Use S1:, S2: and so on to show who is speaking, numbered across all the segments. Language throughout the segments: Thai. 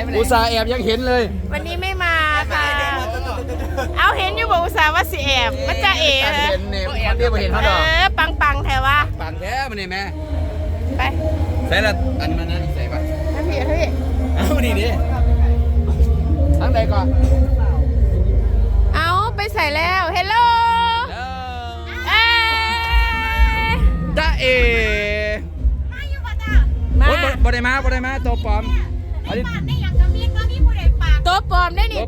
S1: ายไปไหน
S2: อุตส่าห์แอบยังเห็นเลย
S3: วันนี้ไม่มาค่ะ เอาเห็นอยู่บอกอุตส่าห์ว่าสิแอบมันจะเอ๋
S2: ตัด
S3: เหรอ
S2: เห็นเนี่ยคนเดียวบ่เห็นเขา
S3: เอ
S2: ดอก
S3: อ ปังปังๆแถวว่า
S2: ปางแท้มันนี่แม่
S3: ไป
S2: ใส่ละอันมันนะใส่ปะ
S3: ท่านพี่ท่านพี่
S2: เอานี่ดิทั้งใดก่อน
S3: เอาไปใส่แล้วเฮลโลเอ้ย
S2: จ้าเอ
S3: มา
S2: โอ๊ยบ่บ่ได้มาบ่ได้มาตัวปลอมอันนี้
S3: ตัว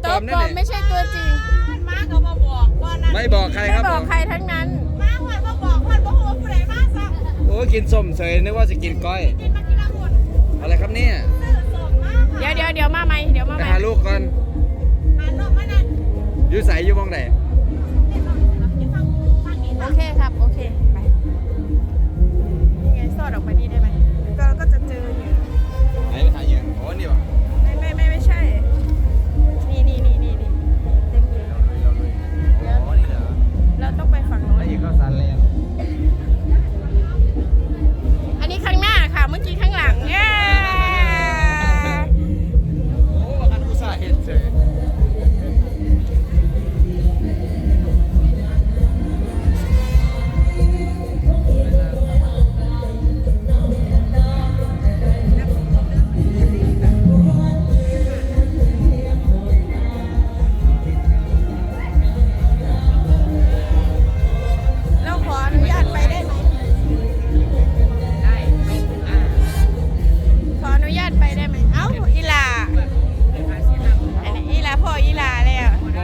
S3: ปลอมได้นี่
S2: ตั
S3: ตัวว
S2: ป
S3: ป
S2: ล
S3: ล
S2: อ
S3: อ
S2: ม
S3: ม
S2: ได้นี่
S3: ไม่ใช่ตัวจริง
S2: ไม่บอกใคร
S3: ไม่
S2: ครับ
S3: บ
S2: ผ
S3: อก
S2: ม
S3: ใครทั้งนั้น
S2: โอ้ยกินส้มเฉยนึกว่าจะกินก้อยอะไรครับเนี่ย
S3: เดี๋ยวเดี๋ยวเดี๋ยวมาไหมเดี๋ยวมา
S2: ไป
S3: ไหม
S2: หาลูกก่อนอยู่ใสอยู่บ้องไหน
S3: โอเคครับ โอเค ไปยังไงสอดออกไปนี่ได้ไหม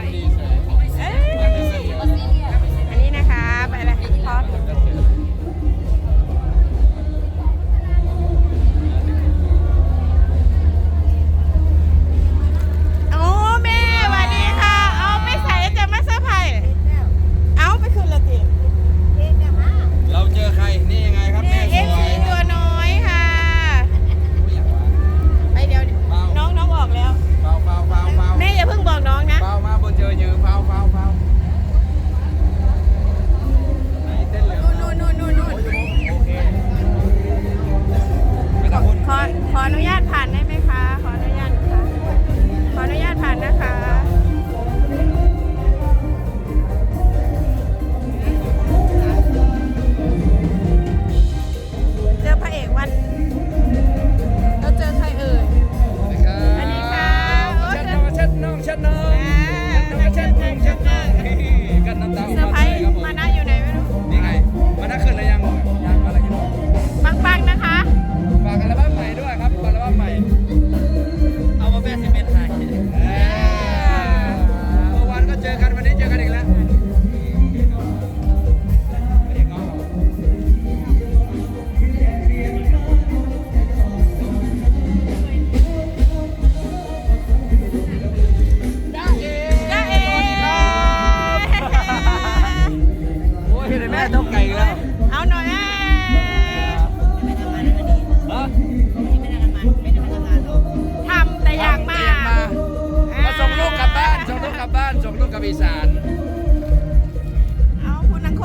S3: Indonesia.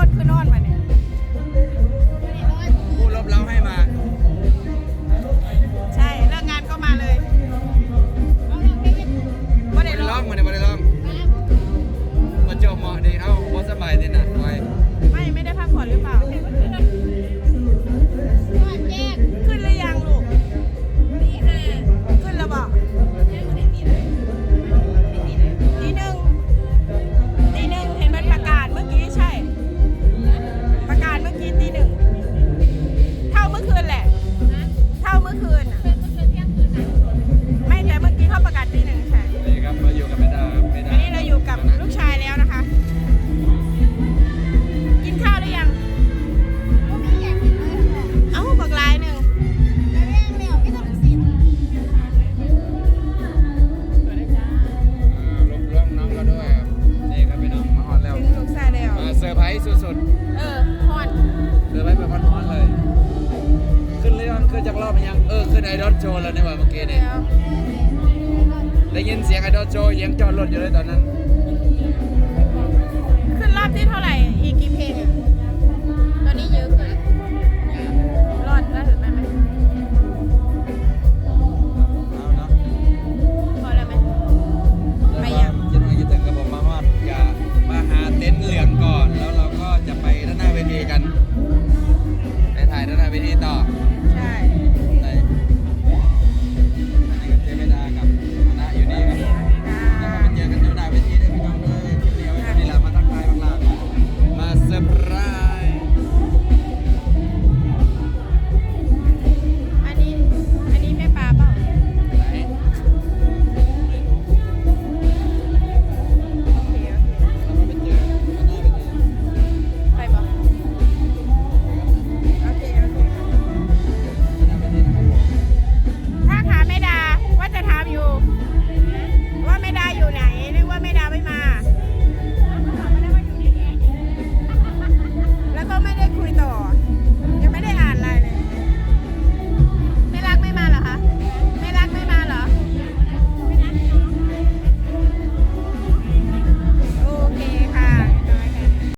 S3: ต
S2: ร
S3: คือน
S2: อน
S3: มาเนี่
S2: ย
S3: ผู้ร
S2: บเล้าให้มา ใช่
S3: เลิกงานก็มาเลยไม่ได้
S2: ไม่ได้
S3: ร้
S2: ร้
S3: อ
S2: องงมาเนี่ยไม่ได้ร้องมาจบเหมาะดีเอ้าบอสบายดีนะไว้
S3: ไม่ไม่ได้พักผ่อนหรือเปล่าขึ้นหรือยัง อร์ไพ
S2: รส์สุด
S3: เออฮอน
S2: ๆเซอร์ไพรส์แบบฮอนๆเลย ขึ้นเรื่องขึ้นจากรอบมันยังเออขึ้นไอดอลโชว์แล้วเนี่ยว่าเมื่อกี้นี่
S3: แล้ว
S2: ได้ยินเสียงไอดอลโชว์เสียงจอดรถอยู่เลยตอนนั้น
S3: все правильно.